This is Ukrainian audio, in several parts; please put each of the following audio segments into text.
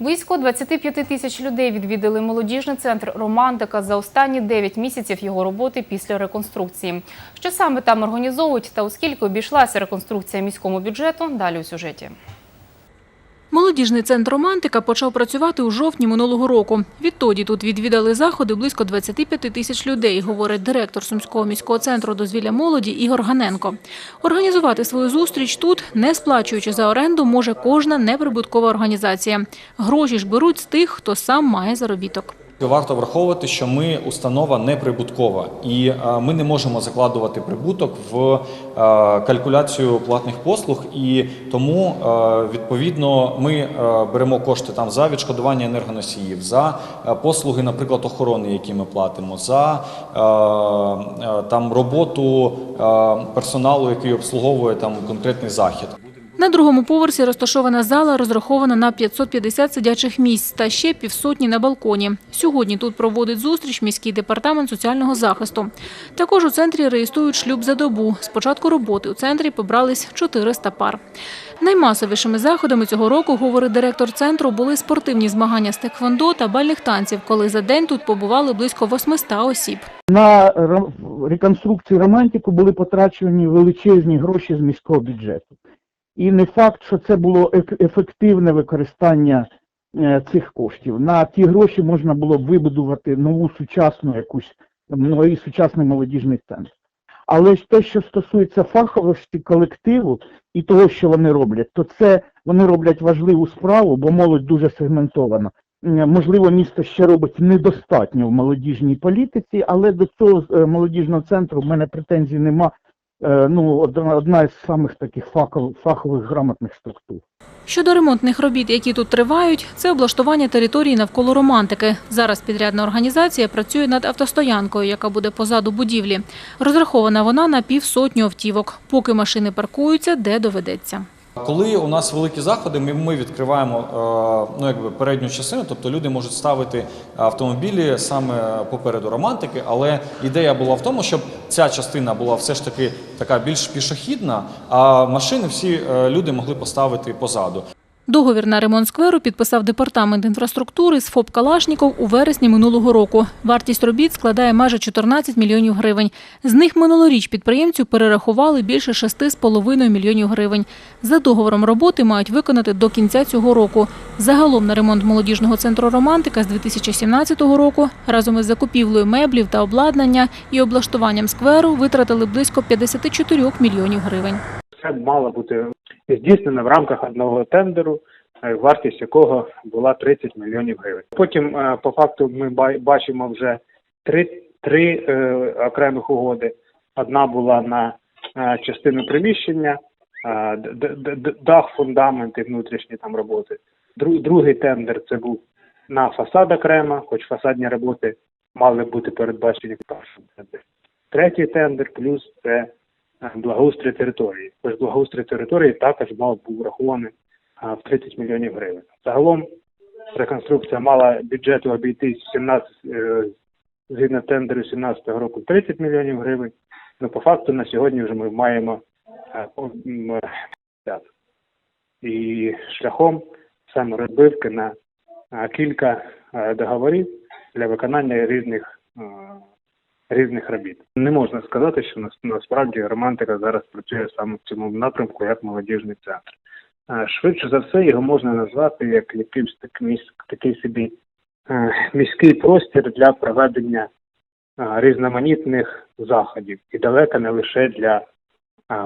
Близько 25 тисяч людей відвідали молодіжний центр Романтика за останні 9 місяців його роботи після реконструкції. Що саме там організовують та у скільки обійшлася реконструкція міському бюджету? Далі у сюжеті. Молодіжний центр «Романтика» почав працювати у жовтні минулого року. Відтоді тут відвідали заходи близько 25 тисяч людей, говорить директор Сумського міського центру дозвілля молоді Ігор Ганенко. Організувати свою зустріч тут, не сплачуючи за оренду, може кожна неприбуткова організація. Гроші ж беруть з тих, хто сам має заробіток. Варто враховувати, що ми установа неприбуткова, і е, ми не можемо закладувати прибуток в е, калькуляцію платних послуг, і тому е, відповідно ми беремо кошти там за відшкодування енергоносіїв, за послуги, наприклад, охорони, які ми платимо, за там роботу персоналу, який обслуговує там конкретний захід. На другому поверсі розташована зала, розрахована на 550 сидячих місць та ще півсотні на балконі. Сьогодні тут проводить зустріч міський департамент соціального захисту. Також у центрі реєструють шлюб за добу. З початку роботи у центрі побрались 400 пар. Наймасовішими заходами цього року, говорить директор центру, були спортивні змагання з теквондо та бальних танців, коли за день тут побували близько 800 осіб. На реконструкцію романтику були потрачені величезні гроші з міського бюджету. І не факт, що це було ефективне використання е, цих коштів. На ті гроші можна було б вибудувати нову сучасну якусь новий сучасний молодіжний центр. Але ж те, що стосується фаховості колективу і того, що вони роблять, то це вони роблять важливу справу, бо молодь дуже сегментована. Можливо, місто ще робить недостатньо в молодіжній політиці, але до цього е, молодіжного центру в мене претензій нема. Е, Ну, одна, одна із самих таких фахов, фахових грамотних структур. Щодо ремонтних робіт, які тут тривають, це облаштування території навколо романтики. Зараз підрядна організація працює над автостоянкою, яка буде позаду будівлі. Розрахована вона на півсотню автівок, поки машини паркуються, де доведеться. Коли у нас великі заходи, ми, відкриваємо е, ну, якби передню частину, тобто люди можуть ставити автомобілі саме попереду романтики, але ідея була в тому, щоб ця частина була все ж таки така більш пішохідна, а машини всі е, люди могли поставити позаду. Договір на ремонт скверу підписав департамент інфраструктури з ФОП Калашніков у вересні минулого року. Вартість робіт складає майже 14 мільйонів гривень. З них минулоріч підприємцю перерахували більше 6,5 мільйонів гривень. За договором роботи мають виконати до кінця цього року. Загалом на ремонт молодіжного центру «Романтика» з 2017 року разом із закупівлею меблів та обладнання і облаштуванням скверу витратили близько 54 мільйонів гривень. Це мало бути здійснено в рамках одного тендеру, е, вартість якого була 30 мільйонів гривень. Потім, е, по факту, ми бачимо вже три, три е, окремих угоди. Одна була на частину приміщення, дах, фундамент і внутрішні там роботи. Дру- Другий тендер це був на фасад окремо, хоч фасадні роботи мали бути передбачені в першому тендері. Третій тендер плюс це благоустрій території. Тож благоустрій території також мав був врахований в 30 мільйонів гривень. Загалом реконструкція мала бюджету обійтись 17, е, згідно тендеру 17 року 30 мільйонів гривень. Ну, по факту на сьогодні вже ми маємо е, по- м, е, 50. І шляхом саме розбивки на е, кілька е, договорів для виконання різних е, різних робіт. Не можна сказати, що нас- насправді романтика зараз працює саме в цьому напрямку, як молодіжний центр. Е, Швидше за все, його можна назвати як якимсь так міськ, такий собі е, міський простір для проведення е, різноманітних заходів і далеко не лише для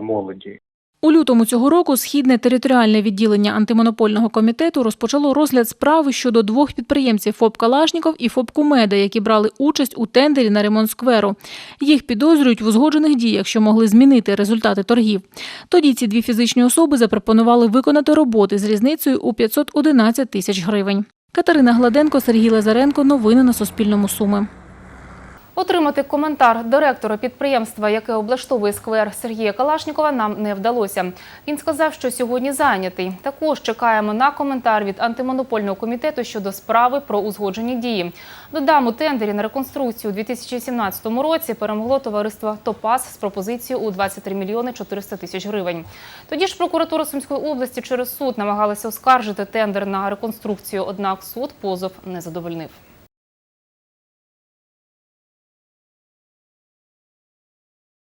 молоді. У лютому цього року східне територіальне відділення антимонопольного комітету розпочало розгляд справи щодо двох підприємців ФОП Калашніков і ФОП Кумеда, які брали участь у тендері на ремонт скверу. Їх підозрюють в узгоджених діях, що могли змінити результати торгів. Тоді ці дві фізичні особи запропонували виконати роботи з різницею у 511 тисяч гривень. Катерина Гладенко, Сергій Лазаренко. Новини на Суспільному. Суми. Отримати коментар директора підприємства, яке облаштовує сквер Сергія Калашнікова, нам не вдалося. Він сказав, що сьогодні зайнятий. Також чекаємо на коментар від антимонопольного комітету щодо справи про узгоджені дії. Додам у тендері на реконструкцію у 2017 році перемогло товариство Топас з пропозицією у 23 мільйони 400 тисяч гривень. Тоді ж прокуратура Сумської області через суд намагалася оскаржити тендер на реконструкцію, однак суд позов не задовольнив.